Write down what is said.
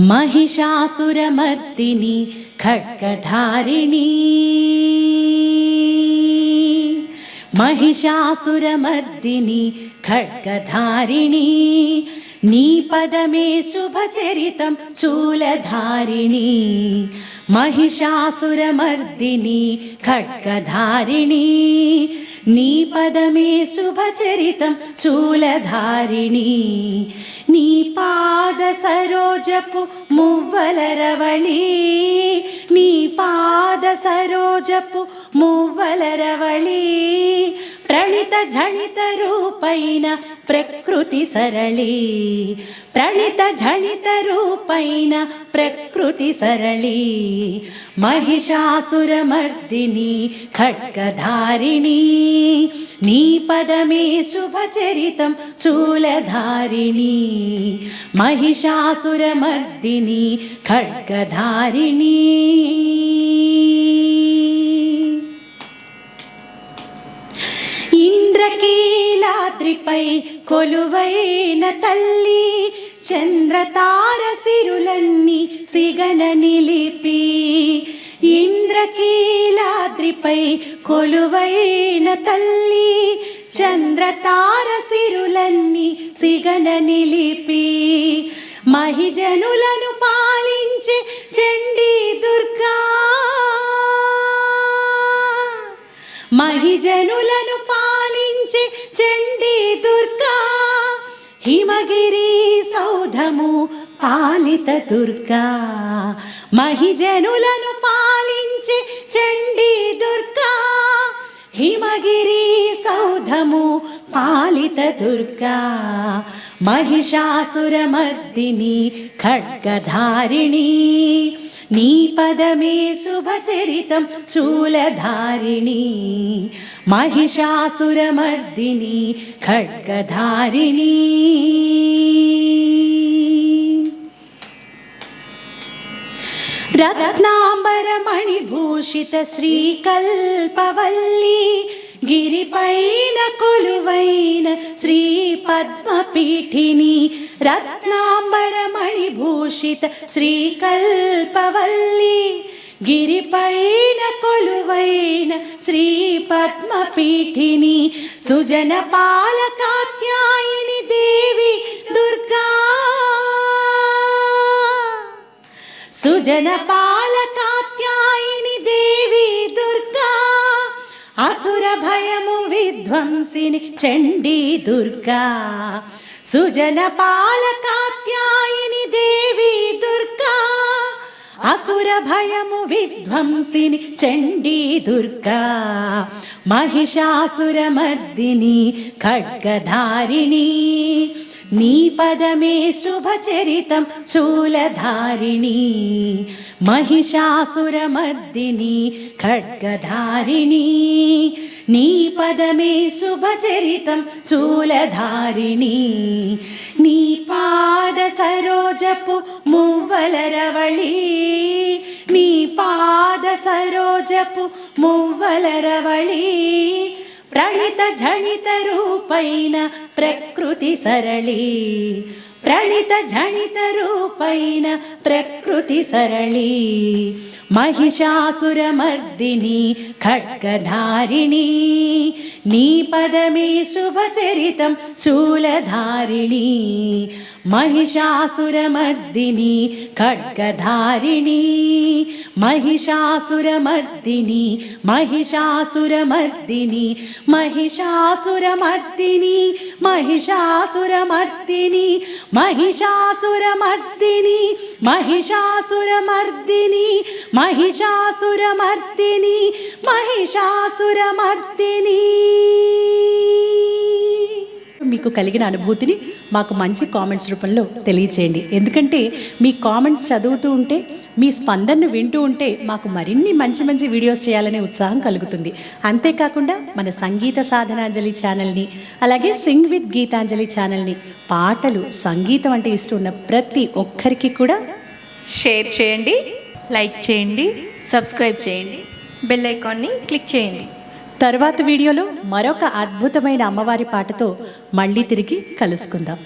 महिषासुरमर्दिनि खड्गधारिणी। महिषासुरमर्दिनि खड्गधारिणी। नीपदमे शुभचरितं शूलधारिणी। महिषासुरमर्दिनि खड्गधारिणी। నీ పదమే శుభచరితం చూలధారిణి. నీ పాద సరోజపు మువ్వలరవళి నీ పాద సరోజపు మువ్వలరవళి ప్రణిత ఝణిత రూపైన ప్రకృతి సరళి. ప్రణిత ఝణిత రూపైన ప్రకృతి సరళి. మహిషాసురమర్దిని ఖడ్గధారిణి. నీ పదమే శుభచరితం శూలధారిణి మహిషాసురమర్దిని ఖడ్గధారిణీ. రాత్రిపై కొలువైన తల్లి చంద్రతారసిరులన్నీ సిగన నిలిపి ఇంద్రకీలాద్రిపై కొలువైన తల్లి చంద్రతారసిరులన్నీ సిగన నిలిపి మహిజనులను పాలించే చండీ దుర్గా మహిజనులను పాలించే చండీ దుర్గా హిమగిరి సౌధము పాలిత దుర్గా. మహిజనులను పాలించే చండీ దుర్గా హిమగిరి సౌధము पालित पालितदुर्गा महिषासुरमर्दिनी खड्गधारिणी नीपदमे शुभचरितं चूलधारिणी महिषासुरमर्दिनी खड्गधारिणी रत्नाम्बरमणिभूषितश्रीकल्पवल्ली గిరిపైన కొలువైన శ్రీ పద్మపీఠిని రత్నాంబరమణిభూషిత శ్రీకల్పవల్లి. గిరిపైన కొలువైన శ్రీ పద్మపీఠిని సుజన పాలకాత్యాయిని దేవి దుర్గా. సుజన పాలకా అసుర భయము విధ్వంసిని చండీ దుర్గా. సుజన పాలకాత్యాయిని దేవి దుర్గా. అసుర భయము విధ్వంసిని చండీ దుర్గా. మహిషాసురమర్దిని ఖడ్గధారిణి. నీ పదమే శుభచరితం శూలధారిణి మహిషాసురమర్దిని ఖడ్గధారిణి. నీ పదమే శుభచరితం శూలధారిణి నీ పాద సరోజపు మువ్వలరవళి నీ పాద సరోజపు మువ్వలరవళి ప్రణిత జనిత రూపైన ప్రకృతి సరళి. ప్రణిత జనిత రూపైన ప్రకృతి సరళి. మహిషాసురమర్దిని ఖడ్గధారిణి. నీ పదమే శుభచరితం శూలధారిణి. మహిషాసురమర్దిని ఖడ్గధారిణి. महिषासुरमर्दिनि महिषासुरमर्दिनि महिषासुरमर्दिनि महिषासुरमर्दिनि महिषासुरमर्दिनि महिषासुरमर्दिनि महिषासुरमर्दिनि महिषासुरमर्दिनी మీకు కలిగిన అనుభూతిని మాకు మంచి కామెంట్స్ రూపంలో తెలియచేయండి. ఎందుకంటే మీ కామెంట్స్ చదువుతూ ఉంటే మీ స్పందనను వింటూ ఉంటే మాకు మరిన్ని మంచి మంచి వీడియోస్ చేయాలనే ఉత్సాహం కలుగుతుంది. అంతేకాకుండా మన సంగీత సాధనాంజలి ఛానల్ని అలాగే సింగ్ విత్ గీతాంజలి ఛానల్ని పాటలు సంగీతం అంటే ఇష్టం ఉన్న ప్రతి ఒక్కరికి కూడా షేర్ చేయండి లైక్ చేయండి సబ్స్క్రైబ్ చేయండి. బెల్ ఐకాన్ని క్లిక్ చేయండి. తర్వాత వీడియోలో మరొక అద్భుతమైన అమ్మవారి పాటతో మళ్ళీ తిరిగి కలుసుకుందాం.